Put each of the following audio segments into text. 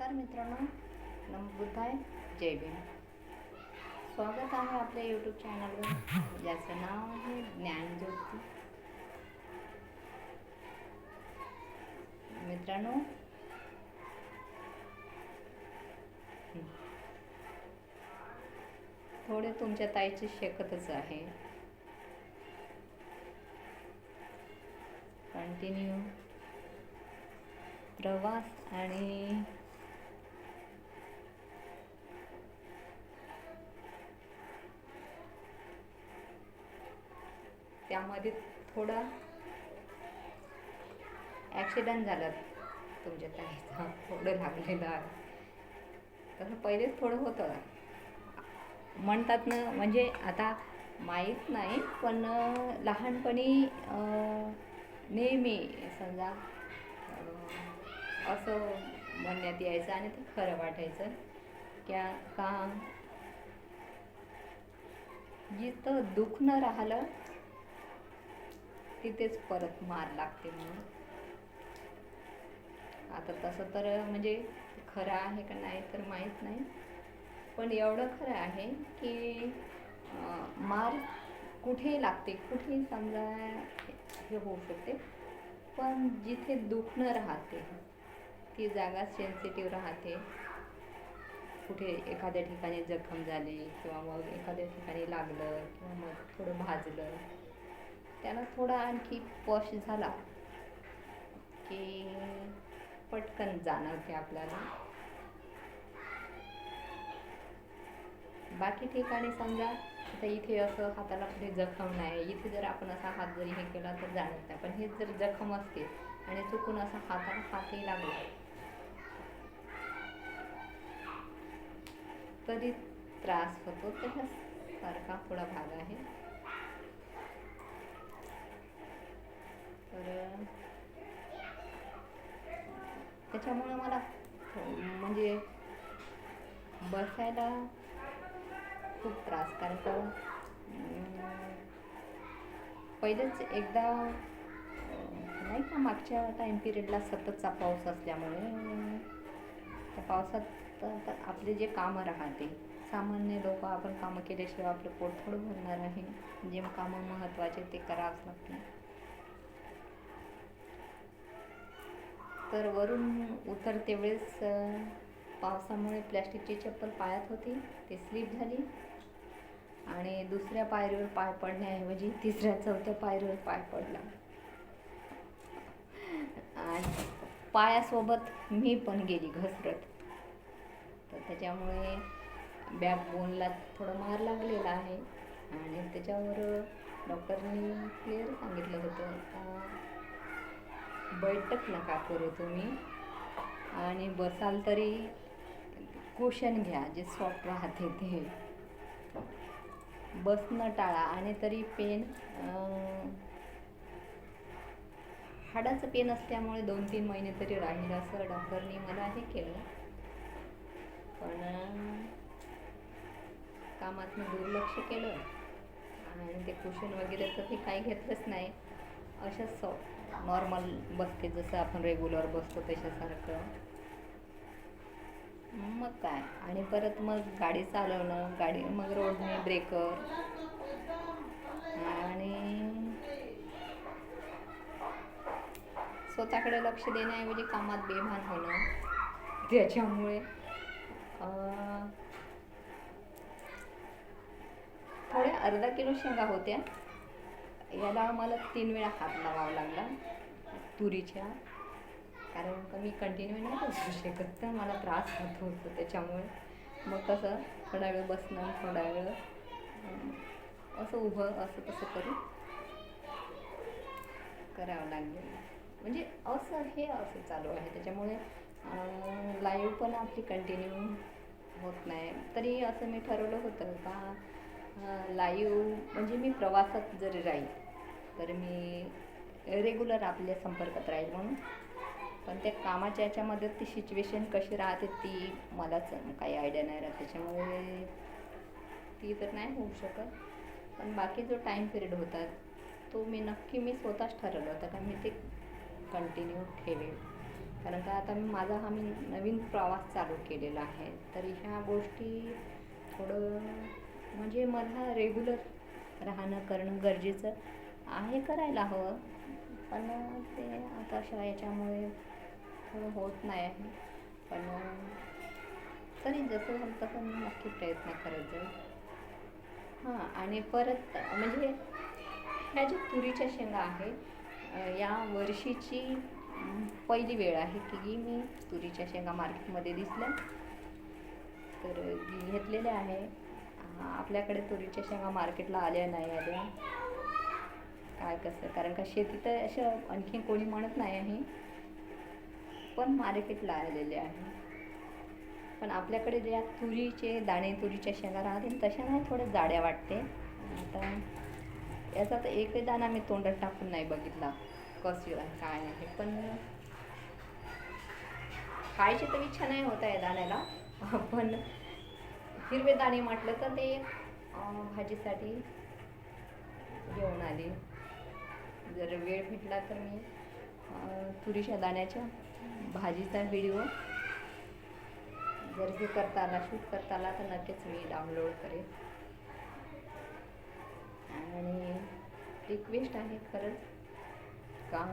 नमस्कार मित्रांनो. नमबुद्धाय जय भीम. स्वागत आहे आपल्या यूट्यूब चॅनलवर ज्याचं नाव आहे ज्ञानज्योती. मित्रांनो थोडे तुमच्या ताईची शेकतच आहे. कंटिन्यू प्रवास आणि त्यामध्ये थोडा ॲक्सिडेंट झाला तुमच्या ताईचा. थोडं लागलेलं आहे. तसं पहिलेच थोडं होतं. म्हणतात ना म्हणजे आता माहीत नाही पण लहानपणी नेहमी समजा असं म्हणण्यात यायचं आणि ते खरं वाटायचं क्या का? जिथं दुखणं राहिलं तिथेच परत मार लागते म्हणून. आता तसं तर म्हणजे खरं आहे का नाही तर माहीत नाही. पण एवढं खरं आहे की मार कुठेही लागते? कुठेही समजा हे होऊ शकते. पण जिथे दुखणं राहते ती जागा सेन्सिटिव्ह राहते. कुठे एखाद्या ठिकाणी जखम झाली किंवा मग एखाद्या ठिकाणी लागलं किंवा मग थोडं भाजलं. त्याला थोडा आणखी पॉश झाला. की पटकन जाणवते आपल्याला. बाकी ठिकाणी समजा आता इथे असं हाताला कुठे जखम नाही इथे जर आपण असा हात जरी हे केला तर जाणार नाही पण हेच जर जखम असते आणि चुकून असा हाताला हातही लागला. तरी त्रास होतो. त्याच्यासारखा थोडा भाग आहे तर त्याच्यामुळं मला हो, म्हणजे बसायला खूप त्रास कारण तो पहिलेच एकदा नाही का मागच्या टाईम पिरियडला सततचा पाऊस असल्यामुळे त्या पावसात तर- तर आपले जे कामं राहते सामान्य लोक आपण कामं केल्याशिवाय आपलं पोट थोडं भरणार आहे. जे कामं महत्त्वाचे ते करावंच लागते. तर वरून उतरते वेळेस पावसामुळे प्लॅस्टिकची चप्पल पायात होती ती स्लिप झाली. आणि दुसऱ्या पायरीवर पाय पडण्याऐवजी तिसऱ्या चौथ्या पायरीवर पाय पडला. आणि पायासोबत मी पण गेली घसरत. तर त्याच्यामुळे बॅकबोनला थोडं मार लागलेला आहे. आणि त्याच्यावर डॉक्टरनी क्लिअर सांगितलं होतं का बैठक नका करू तुम्ही? आणि बसाल तरी कुशन घ्या जे सॉफ्ट राहते ते. बसणं टाळा आणि तरी पेन हाडाचं पेन असल्यामुळे दोन तीन महिने तरी राहील असं डॉक्टरनी मला हे केलं. पण कामात मी दुर्लक्ष केलं. आणि ते कुशन वगैरे तर ते काही घेतलंच नाही. अशाच सॉ नॉर्मल बसते जसं आपण रेग्युलर बसतो तशासारखं. मग काय? आणि परत मग गाडी चालवणं गाडी मग रोडने ब्रेकर आणि स्वतःकडे लक्ष देण्याऐवजी कामात बेभान होणं. त्याच्यामुळे थोड्या अर्धा किलो शेंगा होत्या. याला मला तीन वेळा हात लावावा लागला तुरीच्या. कारण का मी कंटिन्यू नाही बसू शकत तर मला त्रास होत होतो त्याच्यामुळे. मग कसं थोडा वेळ बसणं थोडा वेळ असं उभं असं तसं करून करावं लागलं. म्हणजे असं हे असं चालू आहे. त्याच्यामुळे लाईव्ह पण आपली कंटिन्यू होत नाही. तरी असं मी ठरवलं होतं का लाईव्ह म्हणजे मी प्रवासात जरी राहील तर मी रेग्युलर आपल्या संपर्कात राहील म्हणून. पण त्या कामाच्या याच्यामध्ये ती सिच्युएशन कशी राहते ती मलाच काही आयडिया नाही राहत. त्याच्यामुळे ती तर नाही होऊ शकत. पण बाकी जो टाईम पिरियड होता तो मी नक्की मी स्वतःच ठरवलं होतं. का मी ते कंटिन्यू ठेवेल. कारण का आता मी माझा हा मी नवीन प्रवास चालू केलेला आहे. तर ह्या गोष्टी थोडं म्हणजे मला रेग्युलर राहणं करणं गरजेचं. आहे करायला हवं. पण ते आता शिवाय याच्यामुळे थोडं होत नाही आहे. पण तरी जसं होईल तसं मी नक्की प्रयत्न करत जाईल. हां आणि परत म्हणजे ह्या ज्या तुरीच्या शेंगा आहे या वर्षीची पहिली वेळ आहे की मी तुरीच्या शेंगा मार्केटमध्ये दिसल्या. तर घेतलेल्या आहे. आपल्याकडे तुरीच्या शेंगा मार्केटला आल्या नाही आल्या काय कसं कारण का शेती तर असं आणखी कोणी म्हणत नाही आहे. पण मार्केटला आलेले आहे. पण आपल्याकडे ज्या तुरीचे दाणे तुरीच्या शेंगा राहतील तशा नाही थोड्या जाड्या वाटते. आता याचा तर एकही दाणा मी तोंडात टाकून नाही बघितला कशी आहे काय आहे पण खायची तर इच्छा नाही होत आहे दाण्याला. पण हिरवे दाणे म्हटलं तर ते भाजीसाठी घेऊन आली. जर वेळ भेटला तर मी तुरीच्या दाण्याच्या भाजीचा व्हिडिओ जर हे करता आला शूट करता आला तर नक्कीच मी डाउनलोड करेन. आणि रिक्वेस्ट आहे खरंच का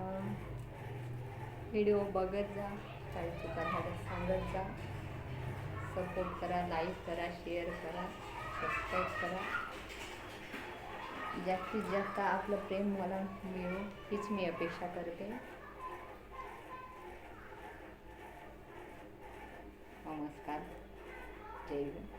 व्हिडिओ बघत जा काही चुका झाल्या सांगत जा. सपोर्ट करा लाईक करा शेअर करा सबस्क्राईब करा. जास्तीत जास्त आपलं प्रेम मला मिळो हीच मी अपेक्षा करते. नमस्कार. जय हिंद